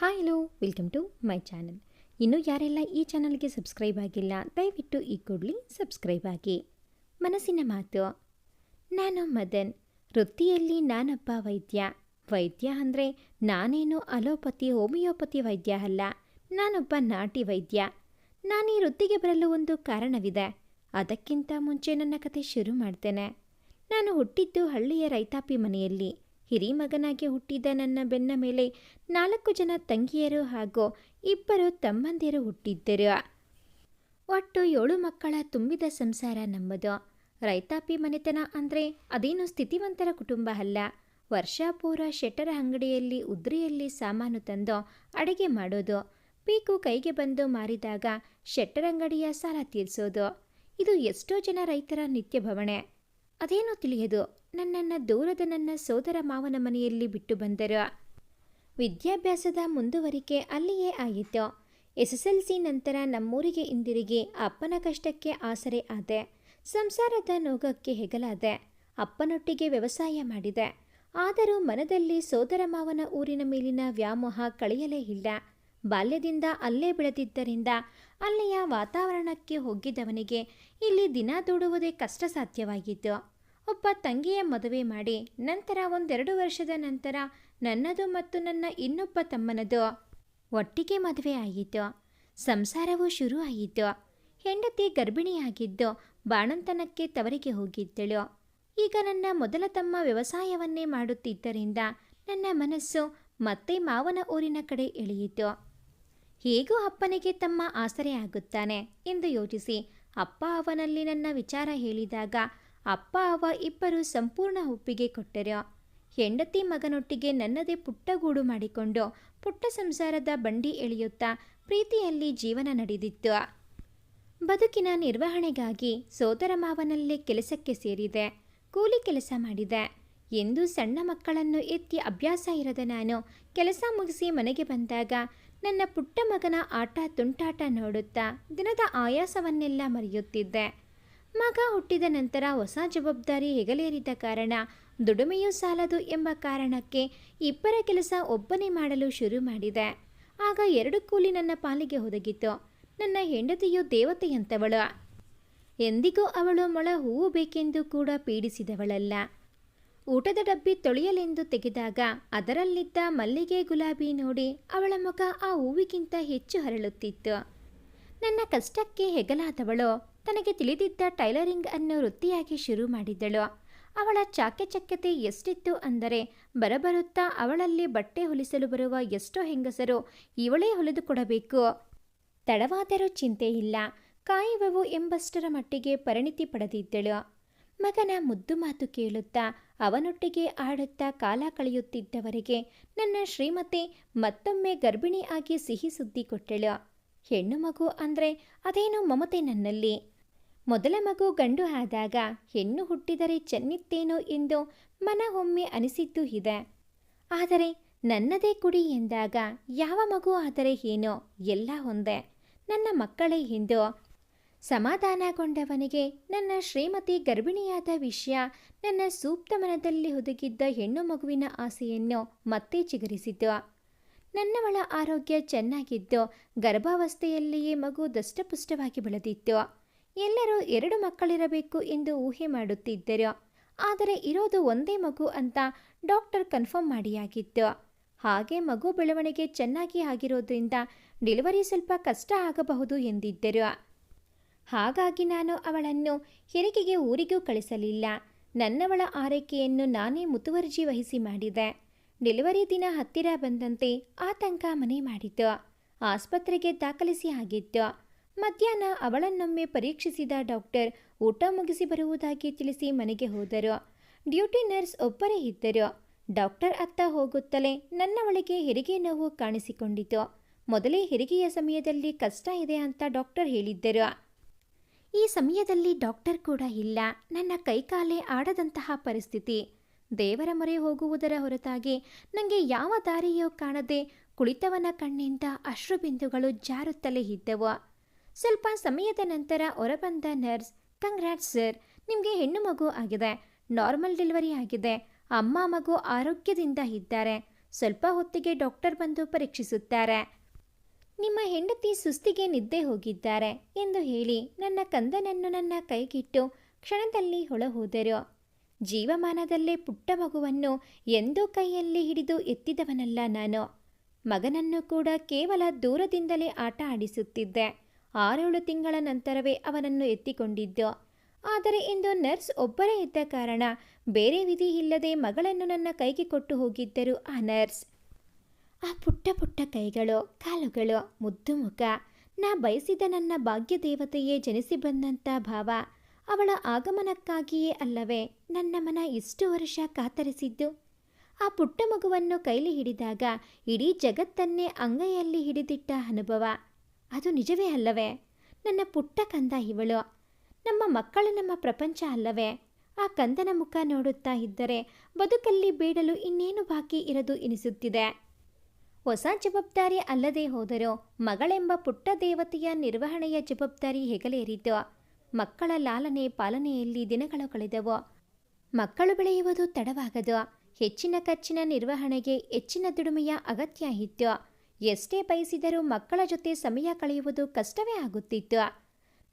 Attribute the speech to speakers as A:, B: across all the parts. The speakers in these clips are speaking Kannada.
A: Hi hello welcome to my channel ಇನ್ನು ಯಾರೆಲ್ಲ ಈ ಚಾನಲ್ಗೆ ಸಬ್ಸ್ಕ್ರೈಬ್ ಆಗಿಲ್ಲ, ದಯವಿಟ್ಟು ಈ ಕೂಡಲಿ ಸಬ್ಸ್ಕ್ರೈಬ್ ಆಗಿ. ಮನಸ್ಸಿನ ಮಾತು. ನಾನು ಮದನ್. ವೃತ್ತಿಯಲ್ಲಿ ನಾನೊಬ್ಬ ವೈದ್ಯ. ವೈದ್ಯ ಅಂದರೆ ನಾನೇನು ಅಲೋಪತಿ, ಹೋಮಿಯೋಪತಿ ವೈದ್ಯ ಅಲ್ಲ. ನಾನೊಬ್ಬ ನಾಟಿ ವೈದ್ಯ. ನಾನು ಈ ವೃತ್ತಿಗೆ ಬರಲು ಒಂದು ಕಾರಣವಿದೆ. ಅದಕ್ಕಿಂತ ಮುಂಚೆ ನನ್ನ ಕತೆ ಶುರು ಮಾಡ್ತೇನೆ. ನಾನು ಹುಟ್ಟಿದ್ದು ಹಳ್ಳಿಯ ರೈತಾಪಿ ಮನೆಯಲ್ಲಿ. ಹಿರಿಮಗನಾಗಿ ಹುಟ್ಟಿದ ನನ್ನ ಬೆನ್ನ ಮೇಲೆ ನಾಲ್ಕು ಜನ ತಂಗಿಯರು ಹಾಗೂ ಇಬ್ಬರು ತಮ್ಮಂದಿರು ಹುಟ್ಟಿದ್ದರು. ಒಟ್ಟು ಏಳು ಮಕ್ಕಳ ತುಂಬಿದ ಸಂಸಾರ ನಮ್ಮದು. ರೈತಾಪಿ ಮನೆತನ ಅಂದರೆ ಅದೇನು ಸ್ಥಿತಿವಂತರ ಕುಟುಂಬ ಅಲ್ಲ. ವರ್ಷ ಪೂರ ಶೆಟ್ಟರ ಅಂಗಡಿಯಲ್ಲಿ ಉದ್ರಿಯಲ್ಲಿ ಸಾಮಾನು ತಂದು ಅಡುಗೆ ಮಾಡೋದು. ಪೀಕು ಕೈಗೆ ಬಂದು ಮಾರಿದಾಗ ಶೆಟ್ಟರಂಗಡಿಯ ಸಾಲ ತೀರಿಸೋದು. ಇದು ಎಷ್ಟೋ ಜನ ರೈತರ ನಿತ್ಯ ಭವಣೆ ಅದೇನೋ ತಿಳಿಯದು. ನನ್ನನ್ನು ದೂರದ ನನ್ನ ಸೋದರ ಮಾವನ ಮನೆಯಲ್ಲಿ ಬಿಟ್ಟು ಬಂದರು. ವಿದ್ಯಾಭ್ಯಾಸದ ಮುಂದುವರಿಕೆ ಅಲ್ಲಿಯೇ ಆಯಿತು ಎಸ್ ಎಸ್ ಎಲ್ ಸಿ ನಂತರ ನಮ್ಮೂರಿಗೆ ಹಿಂದಿರುಗಿ ಅಪ್ಪನ ಕಷ್ಟಕ್ಕೆ ಆಸರೆ ಆದೆ, ಸಂಸಾರದ ನೋಗಕ್ಕೆ ಹೆಗಲಾದೆ, ಅಪ್ಪನೊಟ್ಟಿಗೆ ವ್ಯವಸಾಯ ಮಾಡಿದೆ. ಆದರೂ ಮನದಲ್ಲಿ ಸೋದರ ಮಾವನ ಊರಿನ ಮೇಲಿನ ವ್ಯಾಮೋಹ ಕಳೆಯಲೇ ಇಲ್ಲ. ಬಾಲ್ಯದಿಂದ ಅಲ್ಲೇ ಬೆಳೆದಿದ್ದರಿಂದ ಅಲ್ಲಿಯ ವಾತಾವರಣಕ್ಕೆ ಹೋಗಿದ್ದವನಿಗೆ ಇಲ್ಲಿ ದಿನ ದೂಡುವುದೇ ಕಷ್ಟ ಸಾಧ್ಯವಾಗಿತ್ತು ಒಬ್ಬ ತಂಗಿಯ ಮದುವೆ ಮಾಡಿ ನಂತರ ಒಂದೆರಡು ವರ್ಷದ ನಂತರ ನನ್ನದು ಮತ್ತು ನನ್ನ ಇನ್ನೊಬ್ಬ ತಮ್ಮನದು ಒಟ್ಟಿಗೆ ಮದುವೆ ಆಯಿತು ಸಂಸಾರವೂ ಶುರು ಆಯಿತು. ಹೆಂಡತಿ ಗರ್ಭಿಣಿಯಾಗಿದ್ದು ಬಾಣಂತನಕ್ಕೆ ತವರಿಗೆ ಹೋಗಿದ್ದಳು. ಈಗ ನನ್ನ ಮೊದಲ ತಮ್ಮ ವ್ಯವಸಾಯವನ್ನೇ ಮಾಡುತ್ತಿದ್ದರಿಂದ ನನ್ನ ಮನಸ್ಸು ಮತ್ತೆ ಮಾವನ ಊರಿನ ಕಡೆ ಎಳೆಯಿತು ಹೇಗೂ ಅಪ್ಪನಿಗೆ ತಮ್ಮ ಆಸರೆ ಆಗುತ್ತಾನೆ ಎಂದು ಯೋಚಿಸಿ ಅಪ್ಪ ಅವನಲ್ಲಿ ನನ್ನ ವಿಚಾರ ಹೇಳಿದಾಗ ಅಪ್ಪ ಅವ ಇಬ್ಬರು ಸಂಪೂರ್ಣ ಒಪ್ಪಿಗೆ ಕೊಟ್ಟರು. ಹೆಂಡತಿ ಮಗನೊಟ್ಟಿಗೆ ನನ್ನದೇ ಪುಟ್ಟಗೂಡು ಮಾಡಿಕೊಂಡು ಪುಟ್ಟ ಸಂಸಾರದ ಬಂಡಿ ಎಳೆಯುತ್ತಾ ಪ್ರೀತಿಯಲ್ಲಿ ಜೀವನ ನಡೆದಿತ್ತು. ಬದುಕಿನ ನಿರ್ವಹಣೆಗಾಗಿ ಸೋದರ ಮಾವನಲ್ಲೇ ಕೆಲಸಕ್ಕೆ ಸೇರಿದೆ, ಕೂಲಿ ಕೆಲಸ ಮಾಡಿದೆ. ಎಂದು ಸಣ್ಣ ಮಕ್ಕಳನ್ನು ಎತ್ತಿ ಅಭ್ಯಾಸ ಇರದ ನಾನು ಕೆಲಸ ಮುಗಿಸಿ ಮನೆಗೆ ಬಂದಾಗ ನನ್ನ ಪುಟ್ಟ ಮಗನ ಆಟ ತುಂಟಾಟ ನೋಡುತ್ತಾ ದಿನದ ಆಯಾಸವನ್ನೆಲ್ಲ ಮರೆಯುತ್ತಿದ್ದೆ. ಮಗ ಹುಟ್ಟಿದ ನಂತರ ಹೊಸ ಜವಾಬ್ದಾರಿ ಹೆಗಲೇರಿದ ಕಾರಣ ದುಡಿಮೆಯೂ ಸಾಲದು ಎಂಬ ಕಾರಣಕ್ಕೆ ಇಬ್ಬರ ಕೆಲಸ ಒಬ್ಬನೇ ಮಾಡಲು ಶುರು ಮಾಡಿದೆ. ಆಗ ಎರಡು ಕೂಲಿ ನನ್ನ ಪಾಲಿಗೆ ಒದಗಿತು. ನನ್ನ ಹೆಂಡತಿಯು ದೇವತೆಯಂತವಳು. ಎಂದಿಗೂ ಅವಳು ಮೊಳ ಹೂವು ಬೇಕೆಂದು ಕೂಡ ಪೀಡಿಸಿದವಳಲ್ಲ. ಊಟದ ಡಬ್ಬಿ ತೊಳೆಯಲೆಂದು ತೆಗೆದಾಗ ಅದರಲ್ಲಿದ್ದ ಮಲ್ಲಿಗೆ ಗುಲಾಬಿ ನೋಡಿ ಅವಳ ಮುಖ ಆ ಹೂವಿಗಿಂತ ಹೆಚ್ಚು ಹರಳುತ್ತಿತ್ತು. ನನ್ನ ಕಷ್ಟಕ್ಕೆ ಹೆಗಲಾದವಳು. ತನಗೆ ತಿಳಿದಿದ್ದ ಟೈಲರಿಂಗ್ ಅನ್ನು ವೃತ್ತಿಯಾಗಿ ಶುರು ಮಾಡಿದ್ದಳು ಅವಳ ಚಾಕಚಕ್ಯತೆ ಎಷ್ಟಿತ್ತು ಅಂದರೆ ಬರಬರುತ್ತಾ ಅವಳಲ್ಲಿ ಬಟ್ಟೆ ಹೊಲಿಸಲು ಬರುವ ಎಷ್ಟೋ ಹೆಂಗಸರು ಇವಳೇ ಹೊಲಿದುಕೊಡಬೇಕು ತಡವಾದರೂ ಚಿಂತೆ ಇಲ್ಲ ಕಾಯುವವು ಎಂಬಷ್ಟರ ಮಟ್ಟಿಗೆ ಪರಿಣಿತಿ ಪಡೆದಿದ್ದಳು. ಮಗನ ಮುದ್ದು ಮಾತು ಕೇಳುತ್ತಾ ಅವನೊಟ್ಟಿಗೆ ಆಡುತ್ತಾ ಕಾಲ ಕಳೆಯುತ್ತಿದ್ದವರಿಗೆ ನನ್ನ ಶ್ರೀಮತಿ ಮತ್ತೊಮ್ಮೆ ಗರ್ಭಿಣಿ ಆಗಿ ಸಿಹಿ ಸುದ್ದಿ ಕೊಟ್ಟಳು. ಹೆಣ್ಣು ಮಗು ಅಂದರೆ ಅದೇನೋ ಮಮತೆ ನನ್ನಲ್ಲಿ. ಮೊದಲ ಮಗು ಗಂಡು ಆದಾಗ ಹೆಣ್ಣು ಹುಟ್ಟಿದರೆ ಚೆನ್ನಿತ್ತೇನೋ ಎಂದು ಮನ ಒಮ್ಮೆ ಅನಿಸಿದ್ದು ಇದೆ. ಆದರೆ ನನ್ನದೇ ಕುಡಿ ಎಂದಾಗ ಯಾವ ಮಗು ಆದರೆ ಏನೋ ಎಲ್ಲ ಒಂದೇ. ನನ್ನ ಮಕ್ಕಳೇ ಎಂದು ಸಮಾಧಾನಗೊಂಡವನಿಗೆ ನನ್ನ ಶ್ರೀಮತಿ ಗರ್ಭಿಣಿಯಾದ ವಿಷಯ, ನನ್ನ ಸೂಕ್ತ ಮನದಲ್ಲಿ ಹುದುಗಿದ್ದ ಹೆಣ್ಣು ಮಗುವಿನ ಆಸೆಯನ್ನು ಮತ್ತೆ ಚಿಗುರಿಸಿತು. ನನ್ನವಳ ಆರೋಗ್ಯ ಚೆನ್ನಾಗಿದ್ದು, ಗರ್ಭಾವಸ್ಥೆಯಲ್ಲಿಯೇ ಮಗು ದಷ್ಟಪುಷ್ಟವಾಗಿ ಬೆಳೆದಿತ್ತು. ಎಲ್ಲರೂ ಎರಡು ಮಕ್ಕಳಿರಬೇಕು ಎಂದು ಊಹೆ ಮಾಡುತ್ತಿದ್ದರು. ಆದರೆ ಇರೋದು ಒಂದೇ ಮಗು ಅಂತ ಡಾಕ್ಟರ್ ಕನ್ಫರ್ಮ್ ಮಾಡಿಯಾಗಿತ್ತು. ಹಾಗೆ ಮಗು ಬೆಳವಣಿಗೆ ಚೆನ್ನಾಗಿ ಆಗಿರೋದ್ರಿಂದ ಡೆಲಿವರಿ ಸ್ವಲ್ಪ ಕಷ್ಟ ಆಗಬಹುದು ಎಂದಿದ್ದರು. ಹಾಗಾಗಿ ನಾನು ಅವಳನ್ನು ಹೆರಿಗೆಗೆ ಊರಿಗೂ ಕಳಿಸಲಿಲ್ಲ. ನನ್ನವಳ ಆರೈಕೆಯನ್ನು ನಾನೇ ಮುತುವರ್ಜಿ ವಹಿಸಿ ಮಾಡಿದೆ. ಡೆಲಿವರಿ ದಿನ ಹತ್ತಿರ ಬಂದಂತೆ ಆತಂಕ ಮನೆ ಮಾಡಿತು. ಆಸ್ಪತ್ರೆಗೆ ದಾಖಲಿಸಿ ಆಗಿತ್ತು. ಮಧ್ಯಾಹ್ನ ಅವಳನ್ನೊಮ್ಮೆ ಪರೀಕ್ಷಿಸಿದ ಡಾಕ್ಟರ್ ಊಟ ಮುಗಿಸಿ ಬರುವುದಾಗಿ ತಿಳಿಸಿ ಮನೆಗೆ ಹೋದರು. ಡ್ಯೂಟಿ ನರ್ಸ್ ಒಬ್ಬರೇ ಇದ್ದರು. ಡಾಕ್ಟರ್ ಅತ್ತ ಹೋಗುತ್ತಲೇ ನನ್ನವಳಿಗೆ ಹೆರಿಗೆ ನೋವು ಕಾಣಿಸಿಕೊಂಡಿತು. ಮೊದಲೇ ಹೆರಿಗೆಯ ಸಮಯದಲ್ಲಿ ಕಷ್ಟ ಇದೆ ಅಂತ ಡಾಕ್ಟರ್ ಹೇಳಿದ್ದರು. ಈ ಸಮಯದಲ್ಲಿ ಡಾಕ್ಟರ್ ಕೂಡ ಇಲ್ಲ. ನನ್ನ ಕೈಕಾಲೇ ಆಡದಂತಹ ಪರಿಸ್ಥಿತಿ. ದೇವರ ಮೊರೆ ಹೋಗುವುದರ ಹೊರತಾಗಿ ನನಗೆ ಯಾವ ದಾರಿಯೋ ಕಾಣದೆ ಕುಳಿತವನ ಕಣ್ಣಿಂದ ಅಶ್ರುಬಿಂದುಗಳು ಜಾರುತ್ತಲೇ ಇದ್ದವು. ಸ್ವಲ್ಪ ಸಮಯದ ನಂತರ ಹೊರಬಂದ ನರ್ಸ್ ಕಂಗ್ರಾಟ್ ಸರ್, ನಿಮಗೆ ಹೆಣ್ಣು ಮಗು ಆಗಿದೆ. ನಾರ್ಮಲ್ ಡೆಲಿವರಿ ಆಗಿದೆ. ಅಮ್ಮ ಮಗು ಆರೋಗ್ಯದಿಂದ ಇದ್ದಾರೆ. ಸ್ವಲ್ಪ ಹೊತ್ತಿಗೆ ಡಾಕ್ಟರ್ ಬಂದು ಪರೀಕ್ಷಿಸುತ್ತಾರೆ. ನಿಮ್ಮ ಹೆಂಡತಿ ಸುಸ್ತಿಗೆ ನಿದ್ದೆ ಹೋಗಿದ್ದಾರೆ ಎಂದು ಹೇಳಿ ನನ್ನ ಕಂದನನ್ನು ನನ್ನ ಕೈಗಿಟ್ಟು ಕ್ಷಣದಲ್ಲಿ ಹೊಳಹೋದರು ಜೀವಮಾನದಲ್ಲೇ ಪುಟ್ಟ ಮಗುವನ್ನು ಎಂದೂ ಕೈಯಲ್ಲಿ ಹಿಡಿದು ಎತ್ತಿದವನಲ್ಲ ನಾನು. ಮಗನನ್ನು ಕೂಡ ಕೇವಲ ದೂರದಿಂದಲೇ ಆಟ ಆಡಿಸುತ್ತಿದ್ದೆ. ಆರೇಳು ತಿಂಗಳ ನಂತರವೇ ಅವನನ್ನು ಎತ್ತಿಕೊಂಡಿದ್ದು. ಆದರೆ ಇಂದು ನರ್ಸ್ ಒಬ್ಬರೇ ಇದ್ದ ಕಾರಣ ಬೇರೆ ವಿಧಿ ಇಲ್ಲದೆ ಮಗಳನ್ನು ನನ್ನ ಕೈಗೆ ಕೊಟ್ಟು ಹೋಗಿದ್ದರು ಆ ನರ್ಸ್. ಆ ಪುಟ್ಟ ಪುಟ್ಟ ಕೈಗಳು, ಕಾಲುಗಳು, ಮುದ್ದು ಮುಖ, ನಾ ಬಯಸಿದ ನನ್ನ ಭಾಗ್ಯ ದೇವತೆಯೇ ಜನಿಸಿ ಬಂದಂಥ ಭಾವ ಅವಳ ಆಗಮನಕ್ಕಾಗಿಯೇ ಅಲ್ಲವೇ ನನ್ನ ಮನ ಇಷ್ಟು ವರ್ಷ ಕಾತರಿಸಿದ್ದು? ಆ ಪುಟ್ಟ ಮಗುವನ್ನು ಕೈಲಿ ಹಿಡಿದಾಗ ಇಡೀ ಜಗತ್ತನ್ನೇ ಅಂಗೈಯಲ್ಲಿ ಹಿಡಿದಿಟ್ಟ ಅನುಭವ. ಅದು ನಿಜವೇ ಅಲ್ಲವೇ? ನನ್ನ ಪುಟ್ಟ ಕಂದ ಇವಳು. ನಮ್ಮ ಮಕ್ಕಳು ನಮ್ಮ ಪ್ರಪಂಚ ಅಲ್ಲವೇ? ಆ ಕಂದನ ಮುಖ ನೋಡುತ್ತಾ ಇದ್ದರೆ ಬದುಕಲ್ಲಿ ಬೇಡಲು ಇನ್ನೇನು ಬಾಕಿ ಇರದು ಎನಿಸುತ್ತಿದೆ? ಹೊಸ ಜವಾಬ್ದಾರಿ ಅಲ್ಲದೆ ಹೋದರೂ ಮಗಳೆಂಬ ಪುಟ್ಟ ದೇವತೆಯ ನಿರ್ವಹಣೆಯ ಜವಾಬ್ದಾರಿ ಹೆಗಲೇರಿತು. ಮಕ್ಕಳ ಲಾಲನೆ ಪಾಲನೆಯಲ್ಲಿ ದಿನಗಳು ಕಳೆದವು. ಮಕ್ಕಳು ಬೆಳೆಯುವುದು ತಡವಾಗದು. ಹೆಚ್ಚಿನ ಖರ್ಚಿನ ನಿರ್ವಹಣೆಗೆ ಹೆಚ್ಚಿನ ದುಡಿಮೆಯ ಅಗತ್ಯ ಇತ್ತು. ಎಷ್ಟೇ ಬಯಸಿದರೂ ಮಕ್ಕಳ ಜೊತೆ ಸಮಯ ಕಳೆಯುವುದು ಕಷ್ಟವೇ ಆಗುತ್ತಿತ್ತು.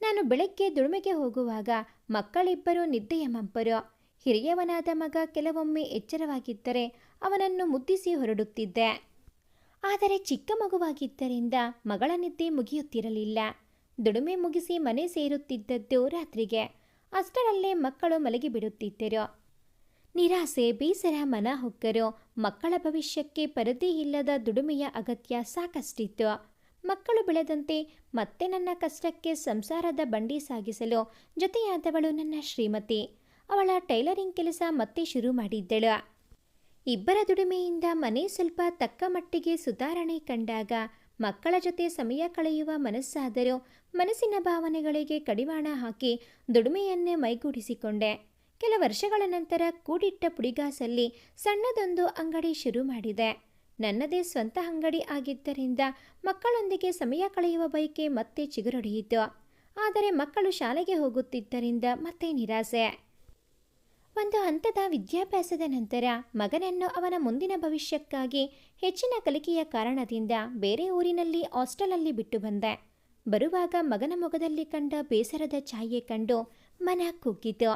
A: ನಾನು ಬೆಳಗ್ಗೆ ದುಡಿಮೆಗೆ ಹೋಗುವಾಗ ಮಕ್ಕಳಿಬ್ಬರು ನಿದ್ದೆಯ ಮಂಪರು ಹಿರಿಯವನಾದ ಮಗ ಕೆಲವೊಮ್ಮೆ ಎಚ್ಚರವಾಗಿದ್ದರೆ ಅವನನ್ನು ಮುದ್ದಿಸಿ ಹೊರಡುತ್ತಿದ್ದೆ. ಆದರೆ ಚಿಕ್ಕ ಮಗುವಾಗಿದ್ದರಿಂದ ಮಗಳ ನಿದ್ದೆ ಮುಗಿಯುತ್ತಿರಲಿಲ್ಲ. ದುಡಿಮೆ ಮುಗಿಸಿ ಮನೆ ಸೇರುತ್ತಿದ್ದದ್ದು ರಾತ್ರಿಗೆ. ಅಷ್ಟರಲ್ಲೇ ಮಕ್ಕಳು ಮಲಗಿಬಿಡುತ್ತಿದ್ದರು ನಿರಾಸೆ, ಬೇಸರ, ಮನ ಹೊಕ್ಕರು, ಮಕ್ಕಳ ಭವಿಷ್ಯಕ್ಕೆ ಪರದೇ ಇಲ್ಲದ ದುಡಿಮೆಯ ಅಗತ್ಯ ಸಾಕಷ್ಟಿತ್ತು. ಮಕ್ಕಳು ಬೆಳೆದಂತೆ ಮತ್ತೆ ನನ್ನ ಕಷ್ಟಕ್ಕೆ ಸಂಸಾರದ ಬಂಡಿ ಸಾಗಿಸಲು ಜೊತೆಯಾದವಳು ನನ್ನ ಶ್ರೀಮತಿ. ಅವಳ ಟೈಲರಿಂಗ್ ಕೆಲಸ ಮತ್ತೆ ಶುರು ಮಾಡಿದ್ದಳು. ಇಬ್ಬರ ದುಡಿಮೆಯಿಂದ ಮನೆ ಸ್ವಲ್ಪ ತಕ್ಕ ಮಟ್ಟಿಗೆ ಸುಧಾರಣೆ ಕಂಡಾಗ ಮಕ್ಕಳ ಜೊತೆ ಸಮಯ ಕಳೆಯುವ ಮನಸ್ಸಾದರೂ ಮನಸ್ಸಿನ ಭಾವನೆಗಳಿಗೆ ಕಡಿವಾಣ ಹಾಕಿ ದುಡಿಮೆಯನ್ನೇ ಮೈಗೂಡಿಸಿಕೊಂಡೆ. ಕೆಲ ವರ್ಷಗಳ ನಂತರ ಕೂಡಿಟ್ಟ ಪುಡಿಗಾಸಲ್ಲಿ ಸಣ್ಣದೊಂದು ಅಂಗಡಿ ಶುರು ಮಾಡಿದೆ. ನನ್ನದೇ ಸ್ವಂತ ಅಂಗಡಿ ಆಗಿದ್ದರಿಂದ ಮಕ್ಕಳೊಂದಿಗೆ ಸಮಯ ಕಳೆಯುವ ಬಯಕೆ ಮತ್ತೆ ಚಿಗುರೊಡೆಯಿತು. ಆದರೆ ಮಕ್ಕಳು ಶಾಲೆಗೆ ಹೋಗುತ್ತಿದ್ದರಿಂದ ಮತ್ತೆ ನಿರಾಸೆ. ಒಂದು ಹಂತದ ವಿದ್ಯಾಭ್ಯಾಸದ ನಂತರ ಮಗನನ್ನು ಅವನ ಮುಂದಿನ ಭವಿಷ್ಯಕ್ಕಾಗಿ ಹೆಚ್ಚಿನ ಕಲಿಕೆಯ ಕಾರಣದಿಂದ ಬೇರೆ ಊರಿನಲ್ಲಿ ಹಾಸ್ಟೆಲಲ್ಲಿ ಬಿಟ್ಟು ಬಂದೆ. ಬರುವಾಗ ಮಗನ ಮೊಗದಲ್ಲಿ ಕಂಡ ಬೇಸರದ ಛಾಯೆ ಕಂಡು ಮನ ಕುಗ್ಗಿತು.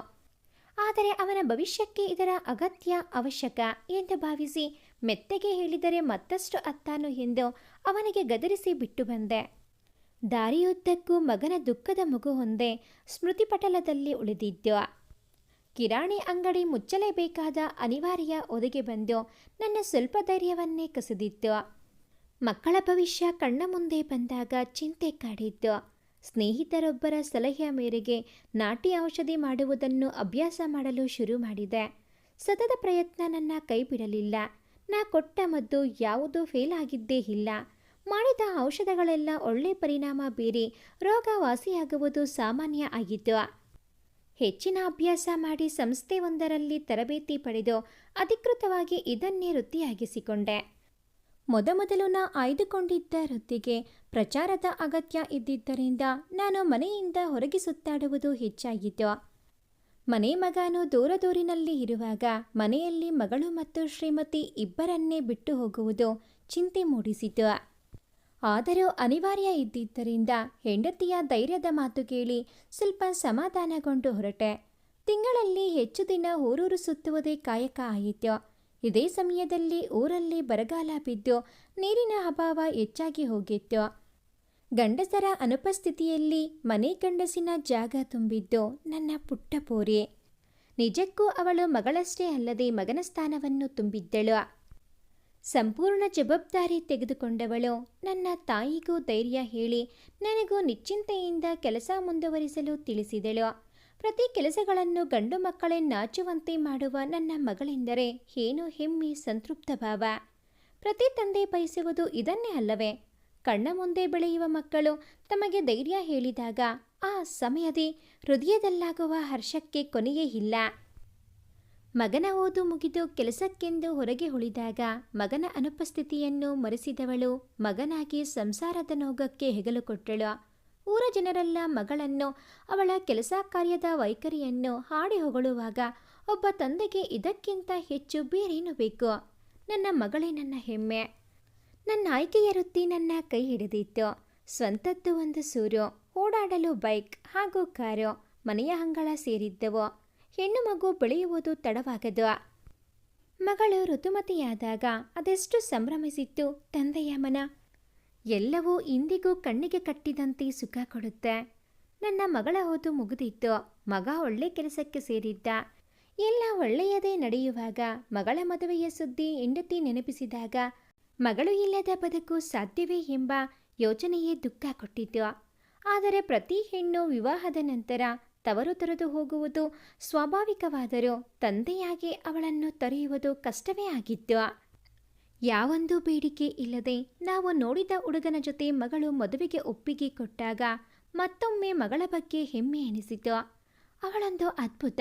A: ಆದರೆ ಅವನ ಭವಿಷ್ಯಕ್ಕೆ ಇದರ ಅಗತ್ಯ ಅವಶ್ಯಕ ಎಂದು ಭಾವಿಸಿ ಮೆತ್ತಗೆ ಹೇಳಿದರೆ ಮತ್ತಷ್ಟು ಅತ್ತಾನು ಎಂದು ಅವನಿಗೆ ಗದರಿಸಿ ಬಿಟ್ಟು ಬಂದೆ. ದಾರಿಯುದ್ದಕ್ಕೂ ಮಗನ ದುಃಖದ ಮಗು ಹೊಂದೆ ಸ್ಮೃತಿಪಟಲದಲ್ಲಿ ಉಳಿದಿದ್ದು. ಕಿರಾಣಿ ಅಂಗಡಿ ಮುಚ್ಚಲೇಬೇಕಾದ ಅನಿವಾರ್ಯ ಒದಗಿ ಬಂದು ನನ್ನ ಸ್ವಲ್ಪ ಧೈರ್ಯವನ್ನೇ ಕಸಿದಿತ್ತು. ಮಕ್ಕಳ ಭವಿಷ್ಯ ಕಣ್ಣ ಮುಂದೆ ಬಂದಾಗ ಚಿಂತೆ ಕಾಡಿತ್ತು. ಸ್ನೇಹಿತರೊಬ್ಬರ ಸಲಹೆಯ ಮೇರೆಗೆ ನಾಟಿ ಔಷಧಿ ಮಾಡುವುದನ್ನು ಅಭ್ಯಾಸ ಮಾಡಲು ಶುರು ಮಾಡಿದೆ. ಸತತ ಪ್ರಯತ್ನ ನನ್ನ ಕೈ ಬಿಡಲಿಲ್ಲ ನಾ ಕೊಟ್ಟ ಮದ್ದು ಯಾವುದೂ ಫೇಲ್ ಆಗಿದ್ದೇ ಇಲ್ಲ. ಮಾಡಿದ ಔಷಧಗಳೆಲ್ಲ ಒಳ್ಳೆ ಪರಿಣಾಮ ಬೀರಿ ರೋಗ ವಾಸಿಯಾಗುವುದು ಸಾಮಾನ್ಯ ಆಗಿತ್ತು. ಹೆಚ್ಚಿನ ಅಭ್ಯಾಸ ಮಾಡಿ ಸಂಸ್ಥೆಯೊಂದರಲ್ಲಿ ತರಬೇತಿ ಪಡೆದು ಅಧಿಕೃತವಾಗಿ ಇದನ್ನೇ ವೃತ್ತಿಯಾಗಿಸಿಕೊಂಡೆ. ಮೊದಮೊದಲು ನಾ ಆಯ್ದುಕೊಂಡಿದ್ದ ವೃತ್ತಿಗೆ ಪ್ರಚಾರದ ಅಗತ್ಯ ಇದ್ದಿದ್ದರಿಂದ ನಾನು ಮನೆಯಿಂದ ಹೊರಗೆ ಸುತ್ತಾಡುವುದು ಹೆಚ್ಚಾಗಿತ್ತು. ಮನೆ ಮಗನು ದೂರ ದೂರಿನಲ್ಲಿ ಇರುವಾಗ ಮನೆಯಲ್ಲಿ ಮಗಳು ಮತ್ತು ಶ್ರೀಮತಿ ಇಬ್ಬರನ್ನೇ ಬಿಟ್ಟು ಹೋಗುವುದು ಚಿಂತೆ ಮೂಡಿಸಿತು. ಆದರೂ ಅನಿವಾರ್ಯ ಇದ್ದಿದ್ದರಿಂದ ಹೆಂಡತಿಯ ಧೈರ್ಯದ ಮಾತು ಕೇಳಿ ಸ್ವಲ್ಪ ಸಮಾಧಾನಗೊಂಡು ಹೊರಟೆ. ತಿಂಗಳಲ್ಲಿ ಹೆಚ್ಚು ದಿನ ಊರೂರು ಸುತ್ತುವುದೇ ಕಾಯಕ ಆಯಿತು ಇದೇ ಸಮಯದಲ್ಲಿ ಊರಲ್ಲಿ ಬರಗಾಲ ಬಿದ್ದು ನೀರಿನ ಅಭಾವ ಹೆಚ್ಚಾಗಿ ಹೋಗಿತ್ತು ಗಂಡಸರ ಅನುಪಸ್ಥಿತಿಯಲ್ಲಿ ಮನೆ ಗಂಡಸಿನ ಜಾಗ ತುಂಬಿದ್ದು ನನ್ನ ಪುಟ್ಟ ಪೋರಿ. ನಿಜಕ್ಕೂ ಅವಳು ಮಗಳಷ್ಟೇ ಅಲ್ಲದೆ ಮಗನ ಸ್ಥಾನವನ್ನು ತುಂಬಿದ್ದಳು. ಸಂಪೂರ್ಣ ಜವಾಬ್ದಾರಿ ತೆಗೆದುಕೊಂಡವಳು. ನನ್ನ ತಾಯಿಗೂ ಧೈರ್ಯ ಹೇಳಿ ನನಗೂ ನಿಶ್ಚಿಂತೆಯಿಂದ ಕೆಲಸ ಮುಂದುವರಿಸಲು ತಿಳಿಸಿದಳು. ಪ್ರತಿ ಕೆಲಸಗಳನ್ನು ಗಂಡು ಮಕ್ಕಳೇ ನಾಚುವಂತೆ ಮಾಡುವ ನನ್ನ ಮಗಳೆಂದರೆ ಏನು ಹೆಮ್ಮೆ, ಸಂತೃಪ್ತ ಭಾವ. ಪ್ರತಿ ತಂದೆ ಬಯಸುವುದು ಇದನ್ನೇ ಅಲ್ಲವೇ? ಕಣ್ಣ ಮುಂದೆ ಬೆಳೆಯುವ ಮಕ್ಕಳು ತಮಗೆ ಧೈರ್ಯ ಹೇಳಿದಾಗ ಆ ಸಮಯದೇ ಹೃದಯದಲ್ಲಾಗುವ ಹರ್ಷಕ್ಕೆ ಕೊನೆಯೇ ಇಲ್ಲ. ಮಗನ ಓದು ಮುಗಿದು ಕೆಲಸಕ್ಕೆಂದು ಹೊರಗೆ ಉಳಿದಾಗ ಮಗನ ಅನುಪಸ್ಥಿತಿಯನ್ನು ಮರೆಸಿದವಳು ಮಗನಾಗಿ ಸಂಸಾರದ ನೋಗಕ್ಕೆ ಹೆಗಲು ಕೊಟ್ಟಳು. ಊರ ಜನರೆಲ್ಲ ಮಗಳನ್ನು, ಅವಳ ಕೆಲಸ ಕಾರ್ಯದ ವೈಖರಿಯನ್ನು ಹಾಡಿ ಹೊಗಳುವಾಗ ಒಬ್ಬ ತಂದೆಗೆ ಇದಕ್ಕಿಂತ ಹೆಚ್ಚು ಬೇರೇನು ಬೇಕು? ನನ್ನ ಮಗಳೇ ನನ್ನ ಹೆಮ್ಮೆ. ನನ್ನ ಆಯ್ಕೆಯ ವೃತ್ತಿ ನನ್ನ ಕೈ ಹಿಡಿದಿತ್ತು. ಸ್ವಂತದ್ದು ಒಂದು ಸೂರು, ಓಡಾಡಲು ಬೈಕ್ ಹಾಗೂ ಕಾರು, ಮನೆಯ ಅಂಗಳ ಸೇರಿದ್ದವು. ಹೆಣ್ಣು ಮಗು ಬೆಳೆಯುವುದು ತಡವಾಗದು. ಮಗಳು ಋತುಮತಿಯಾದಾಗ ಅದೆಷ್ಟು ಸಂಭ್ರಮಿಸಿತ್ತು ತಂದೆಯ ಮನ. ಎಲ್ಲವೂ ಇಂದಿಗೂ ಕಣ್ಣಿಗೆ ಕಟ್ಟಿದಂತೆ ಸುಖ ಕೊಡುತ್ತೆ. ನನ್ನ ಮಗಳ ಓದು ಮುಗಿದಿತ್ತು. ಮಗ ಒಳ್ಳೆ ಕೆಲಸಕ್ಕೆ ಸೇರಿದ್ದ. ಎಲ್ಲ ಒಳ್ಳೆಯದೇ ನಡೆಯುವಾಗ ಮಗಳ ಮದುವೆಯ ಸುದ್ದಿ ಹೆಂಡತಿ ನೆನಪಿಸಿದಾಗ ಮಗಳು ಇಲ್ಲದ ಬದುಕು ಸಾಧ್ಯವೇ ಎಂಬ ಯೋಚನೆಯೇ ದುಃಖ ಕೊಟ್ಟಿತು ಆದರೆ ಪ್ರತಿ ಹೆಣ್ಣು ವಿವಾಹದ ನಂತರ ತವರು ತೊರೆದು ಹೋಗುವುದು ಸ್ವಾಭಾವಿಕವಾದರೂ ತಂದೆಯಾಗಿ ಅವಳನ್ನು ತೊರೆಯುವುದು ಕಷ್ಟವೇ ಆಗಿತ್ತು ಯಾವೊಂದು ಬೇಡಿಕೆ ಇಲ್ಲದೆ ನಾವು ನೋಡಿದ ಹುಡುಗನ ಜೊತೆ ಮಗಳು ಮದುವೆಗೆ ಒಪ್ಪಿಗೆ ಕೊಟ್ಟಾಗ ಮತ್ತೊಮ್ಮೆ ಮಗಳ ಬಗ್ಗೆ ಹೆಮ್ಮೆ ಎನಿಸಿತು. ಅವಳೊಂದು ಅದ್ಭುತ,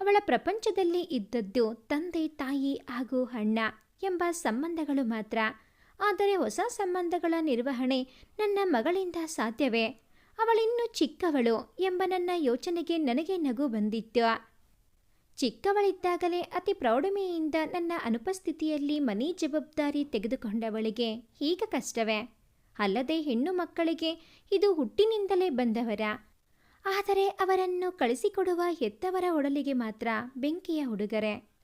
A: ಅವಳ ಪ್ರಪಂಚದಲ್ಲಿ ಇದ್ದದ್ದು ತಂದೆ, ತಾಯಿ ಹಾಗೂ ಅಣ್ಣ ಎಂಬ ಸಂಬಂಧಗಳು ಮಾತ್ರ. ಆದರೆ ಹೊಸ ಸಂಬಂಧಗಳ ನಿರ್ವಹಣೆ ನನ್ನ ಮಗಳಿಂದ ಸಾಧ್ಯವೇ? ಅವಳಿನ್ನೂ ಚಿಕ್ಕವಳು ಎಂಬ ನನ್ನ ಯೋಚನೆಗೆ ನನಗೆ ನಗು ಬಂದಿತ್ತು. ಚಿಕ್ಕವಳಿದ್ದಾಗಲೇ ಅತಿ ಪ್ರೌಢಮೆಯಿಂದ ನನ್ನ ಅನುಪಸ್ಥಿತಿಯಲ್ಲಿ ಮನೆ ಜವಾಬ್ದಾರಿ ತೆಗೆದುಕೊಂಡವಳಿಗೆ ಈಗ ಕಷ್ಟವೇ. ಅಲ್ಲದೆ ಹೆಣ್ಣು ಮಕ್ಕಳಿಗೆ ಇದು ಹುಟ್ಟಿನಿಂದಲೇ ಬಂದವರ. ಆದರೆ ಅವರನ್ನು ಕಳಿಸಿಕೊಡುವ ಹೆತ್ತವರ ಒಡಲಿಗೆ ಮಾತ್ರ ಬೆಂಕಿಯ ಹುಡುಗರೆ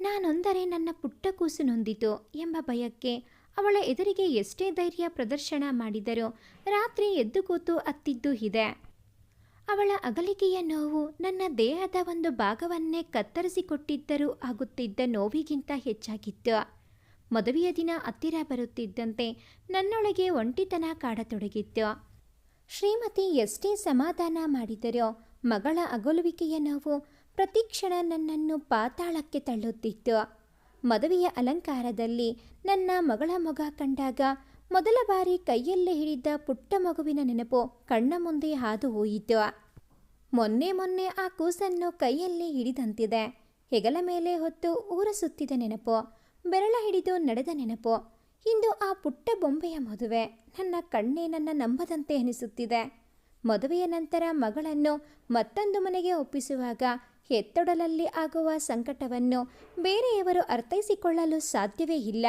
A: ನಾನೊಂದರೆ ನನ್ನ ಪುಟ್ಟ ಕೂಸು ನೊಂದಿತು ಎಂಬ ಭಯಕ್ಕೆ ಅವಳ ಎದುರಿಗೆ ಎಷ್ಟೇ ಧೈರ್ಯ ಪ್ರದರ್ಶನ ಮಾಡಿದರೂ ರಾತ್ರಿ ಎದ್ದು ಕೂತು ಅತ್ತಿದ್ದು ಇದೆ. ಅವಳ ಅಗಲಿಕೆಯ ನೋವು ನನ್ನ ದೇಹದ ಒಂದು ಭಾಗವನ್ನೇ ಕತ್ತರಿಸಿಕೊಟ್ಟಿದ್ದರೂ ಆಗುತ್ತಿದ್ದ ನೋವಿಗಿಂತ ಹೆಚ್ಚಾಗಿತ್ತು. ಮದುವೆಯ ದಿನ ಹತ್ತಿರ ಬರುತ್ತಿದ್ದಂತೆ ನನ್ನೊಳಗೆ ಒಂಟಿತನ ಕಾಡತೊಡಗಿತ್ತು. ಶ್ರೀಮತಿ ಎಷ್ಟೇ ಸಮಾಧಾನ ಮಾಡಿದರೋ ಮಗಳ ಅಗಲುವಿಕೆಯ ನೋವು ಪ್ರತಿಕ್ಷಣ ನನ್ನನ್ನು ಪಾತಾಳಕ್ಕೆ ತಳ್ಳುತ್ತಿತ್ತು. ಮದುವೆಯ ಅಲಂಕಾರದಲ್ಲಿ ನನ್ನ ಮಗಳ ಮೊಗ ಕಂಡಾಗ ಮೊದಲ ಬಾರಿ ಕೈಯಲ್ಲೇ ಹಿಡಿದ ಪುಟ್ಟ ಮಗುವಿನ ನೆನಪು ಕಣ್ಣ ಮುಂದೆ ಹಾದು ಹೋಯಿತು. ಮೊನ್ನೆ ಮೊನ್ನೆ ಆ ಕೂಸನ್ನು ಕೈಯಲ್ಲಿ ಹಿಡಿದಂತಿದೆ. ಹೆಗಲ ಮೇಲೆ ಹೊತ್ತು ಊರ ಸುತ್ತಿದ ನೆನಪು, ಬೆರಳ ಹಿಡಿದು ನಡೆದ ನೆನಪು. ಇಂದು ಆ ಪುಟ್ಟ ಬೊಂಬೆಯ ಮದುವೆ ನನ್ನ ಕಣ್ಣೇ ನನ್ನ ನಂಬದಂತೆ ಅನಿಸುತ್ತಿದೆ. ಮದುವೆಯ ನಂತರ ಮಗಳನ್ನು ಮತ್ತೊಂದು ಮನೆಗೆ ಒಪ್ಪಿಸುವಾಗ ಹೆತ್ತೊಡಲಲ್ಲಿ ಆಗುವ ಸಂಕಟವನ್ನು ಬೇರೆಯವರು ಅರ್ಥೈಸಿಕೊಳ್ಳಲು ಸಾಧ್ಯವೇ ಇಲ್ಲ.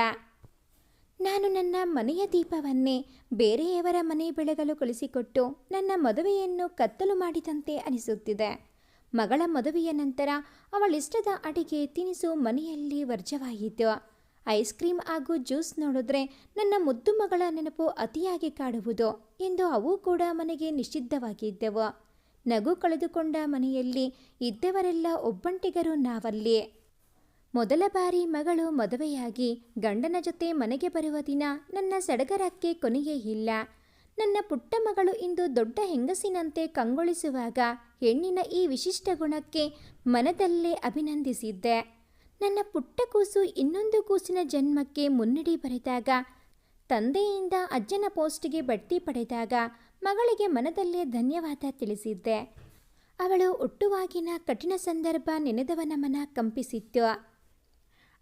A: ನಾನು ನನ್ನ ಮನೆಯ ದೀಪವನ್ನೇ ಬೇರೆಯವರ ಮನೆ ಬೆಳಗಲು ಕಳಿಸಿಕೊಟ್ಟು ನನ್ನ ಮದುವೆಯನ್ನು ಕತ್ತಲು ಮಾಡಿದಂತೆ ಅನಿಸುತ್ತಿದೆ. ಮಗಳ ಮದುವೆಯ ನಂತರ ಅವಳಿಷ್ಟದ ಅಡಿಗೆ ತಿನಿಸು ಮನೆಯಲ್ಲಿ ವರ್ಜವಾಯಿತು ಐಸ್ ಕ್ರೀಮ್ ಹಾಗೂ ಜ್ಯೂಸ್ ನೋಡಿದ್ರೆ ನನ್ನ ಮುದ್ದು ಮಗಳ ನೆನಪು ಅತಿಯಾಗಿ ಕಾಡುವುದು ಎಂದು ಅವು ಕೂಡ ಮನೆಗೆ ನಿಷಿದ್ಧವಾಗಿದ್ದವು. ನಗು ಕಳೆದುಕೊಂಡ ಮನೆಯಲ್ಲಿ ಇದ್ದವರೆಲ್ಲ ಒಬ್ಬಂಟಿಗರು ನಾವಲ್ಲಿ. ಮೊದಲ ಬಾರಿ ಮಗಳು ಮದುವೆಯಾಗಿ ಗಂಡನ ಜೊತೆ ಮನೆಗೆ ಬರುವ ದಿನ ನನ್ನ ಸಡಗರಕ್ಕೆ ಕೊನೆಯೇ ಇಲ್ಲ. ನನ್ನ ಪುಟ್ಟ ಮಗಳು ಇಂದು ದೊಡ್ಡ ಹೆಂಗಸಿನಂತೆ ಕಂಗೊಳಿಸುವಾಗ ಹೆಣ್ಣಿನ ಈ ವಿಶಿಷ್ಟ ಗುಣಕ್ಕೆ ಮನದಲ್ಲೇ ಅಭಿನಂದಿಸಿದ್ದೆ. ನನ್ನ ಪುಟ್ಟ ಕೂಸು ಇನ್ನೊಂದು ಕೂಸಿನ ಜನ್ಮಕ್ಕೆ ಮುನ್ನುಡಿ ಬರೆದಾಗ, ತಂದೆಯಿಂದ ಅಜ್ಜನ ಪೋಸ್ಟಿಗೆ ಬಡ್ತಿ ಪಡೆದಾಗ ಮಗಳಿಗೆ ಮನದಲ್ಲೇ ಧನ್ಯವಾದ ತಿಳಿಸಿದ್ದೆ. ಅವಳು ಹುಟ್ಟುವಾಗಿನ ಕಠಿಣ ಸಂದರ್ಭ ನೆನೆದವನ ಮನ ಕಂಪಿಸಿತ್ತು.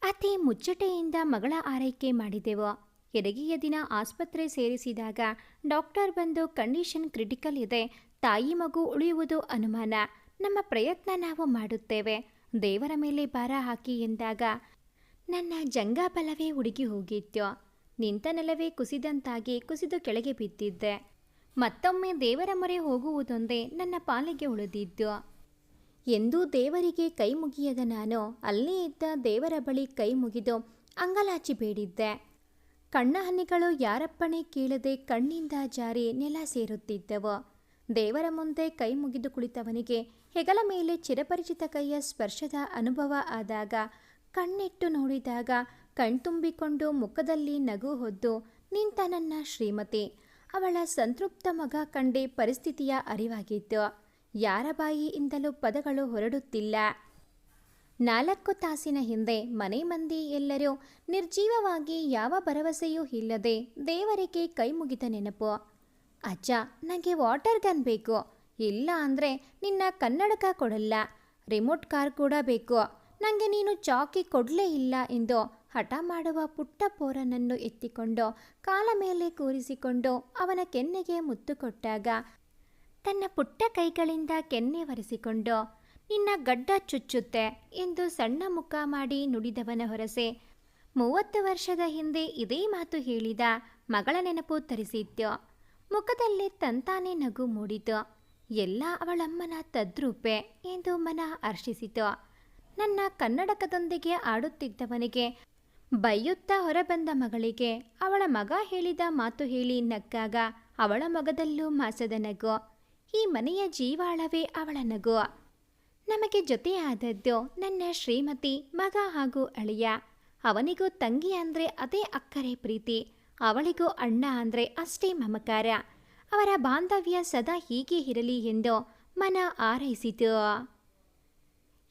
A: ಅತಿ ಮುಚ್ಚಟೆಯಿಂದ ಮಗಳ ಆರೈಕೆ ಮಾಡಿದೆವು. ಎರಗಿಯ ದಿನ ಆಸ್ಪತ್ರೆ ಸೇರಿಸಿದಾಗ ಡಾಕ್ಟರ್ ಬಂದು ಕಂಡೀಷನ್ ಕ್ರಿಟಿಕಲ್ ಇದೆ, ತಾಯಿ ಮಗು ಉಳಿಯುವುದು ಅನುಮಾನ. ನಮ್ಮ ಪ್ರಯತ್ನ ನಾವು ಮಾಡುತ್ತೇವೆ. ದೇವರ ಮೇಲೆ ಭಾರ ಹಾಕಿ ಎಂದಾಗ ನನ್ನ ಜಂಗಾಬಲವೇ ಹುಡುಗಿ ಹೋಗಿತ್ತು. ನಿಂತ ನೆಲವೇ ಕುಸಿದಂತಾಗಿ ಕುಸಿದು ಕೆಳಗೆ ಬಿದ್ದಿದ್ದೆ. ಮತ್ತೊಮ್ಮೆ ದೇವರ ಮೊರೆ ಹೋಗುವುದೊಂದೇ ನನ್ನ ಪಾಲಿಗೆ ಉಳಿದಿದ್ದು. ಎಂದೂ ದೇವರಿಗೆ ಕೈ ಮುಗಿಯದ ನಾನು ಅಲ್ಲೇ ಇದ್ದ ದೇವರ ಬಳಿ ಕೈ ಮುಗಿದು ಅಂಗಲಾಚಿ ಬೇಡಿದ್ದೆ. ಕಣ್ಣ ಹನಿಗಳು ಯಾರಪ್ಪಣೆ ಕೇಳದೆ ಕಣ್ಣಿಂದ ಜಾರಿ ನೆಲ ಸೇರುತ್ತಿದ್ದವು. ದೇವರ ಮುಂದೆ ಕೈ ಮುಗಿದು ಕುಳಿತವನಿಗೆ ಹೆಗಲ ಮೇಲೆ ಚಿರಪರಿಚಿತ ಕೈಯ ಸ್ಪರ್ಶದ ಅನುಭವ ಆದಾಗ, ಕಣ್ಣಿಟ್ಟು ನೋಡಿದಾಗ ಕಣ್ತುಂಬಿಕೊಂಡು ಮುಖದಲ್ಲಿ ನಗು ಹೊದ್ದು ನಿಂತ ನನ್ನ ಶ್ರೀಮತಿ. ಅವಳ ಸಂತೃಪ್ತ ಮಗ ಕಂಡೇ ಪರಿಸ್ಥಿತಿಯ ಅರಿವಾಗಿತ್ತು. ಯಾರ ಬಾಯಿಯಿಂದಲೂ ಪದಗಳು ಹೊರಡುತ್ತಿಲ್ಲ. ನಾಲ್ಕು ತಾಸಿನ ಹಿಂದೆ ಮನೆ ಮಂದಿ ಎಲ್ಲರೂ ನಿರ್ಜೀವವಾಗಿ ಯಾವ ಭರವಸೆಯೂ ಇಲ್ಲದೆ ದೇವರಿಗೆ ಕೈ ಮುಗಿದ ನೆನಪು. ಅಜ್ಜ ನನಗೆ ವಾಟರ್ ಗನ್ ಬೇಕು. ಇಲ್ಲ ಅಂದರೆ ನಿನ್ನ ಕನ್ನಡಕ ಕೊಡಲ್ಲ. ರಿಮೋಟ್ ಕಾರ್ ಕೂಡ ಬೇಕು. ನನಗೆ ನೀನು ಚಾಕಿ ಕೊಡಲೇ ಇಲ್ಲ ಎಂದು ಹಠ ಮಾಡುವ ಪುಟ್ಟ ಪೋರನನ್ನು ಎತ್ತಿಕೊಂಡು, ಕಾಲ ಮೇಲೆ ಕೂರಿಸಿಕೊಂಡು ಅವನ ಕೆನ್ನೆಗೆ ಮುತ್ತು ಕೊಟ್ಟಾಗ, ತನ್ನ ಪುಟ್ಟ ಕೈಗಳಿಂದ ಕೆನ್ನೆ ಒರೆಸಿಕೊಂಡು, ನಿನ್ನ ಗಡ್ಡ ಚುಚ್ಚುತ್ತೆ ಎಂದು ಸಣ್ಣ ಮುಖ ಮಾಡಿ ನುಡಿದವನ ಹೊರಸೆ. ಮೂವತ್ತು ವರ್ಷದ ಹಿಂದೆ ಇದೇ ಮಾತು ಹೇಳಿದ ಮಗಳ ನೆನಪು ತರಿಸಿತ್ತು ಮುಖದಲ್ಲಿ ತಂತಾನೆ ನಗು ಮೂಡಿತು. ಎಲ್ಲ ಅವಳಮ್ಮನ ತದ್ರೂಪೆ ಎಂದು ಮನ ಹರ್ಷಿಸಿತು. ನನ್ನ ಕನ್ನಡಕದೊಂದಿಗೆ ಆಡುತ್ತಿದ್ದವನಿಗೆ ಬೈಯುತ್ತಾ ಹೊರಬಂದ ಮಗಳಿಗೆ, ಅವಳ ಮಗ ಹೇಳಿದ ಮಾತು ಹೇಳಿ ನಕ್ಕಾಗ ಅವಳ ಮಗದಲ್ಲೂ ಮಾಸದ ನಗು. ಈ ಮನೆಯ ಜೀವಾಳವೇ ಅವಳ ನಗು. ನಮಗೆ ಜೊತೆಯಾದದ್ದು ನನ್ನ ಶ್ರೀಮತಿ, ಮಗ ಹಾಗೂ ಅಳಿಯ. ಅವನಿಗೂ ತಂಗಿ ಅಂದರೆ ಅದೇ ಅಕ್ಕರೆ ಪ್ರೀತಿ. ಅವಳಿಗೂ ಅಣ್ಣ ಅಂದರೆ ಅಷ್ಟೇ ಮಮಕಾರ. ಅವರ ಬಾಂಧವ್ಯ ಸದಾ ಹೀಗೆ ಇರಲಿ ಎಂದು ಮನ ಆರೈಸಿತು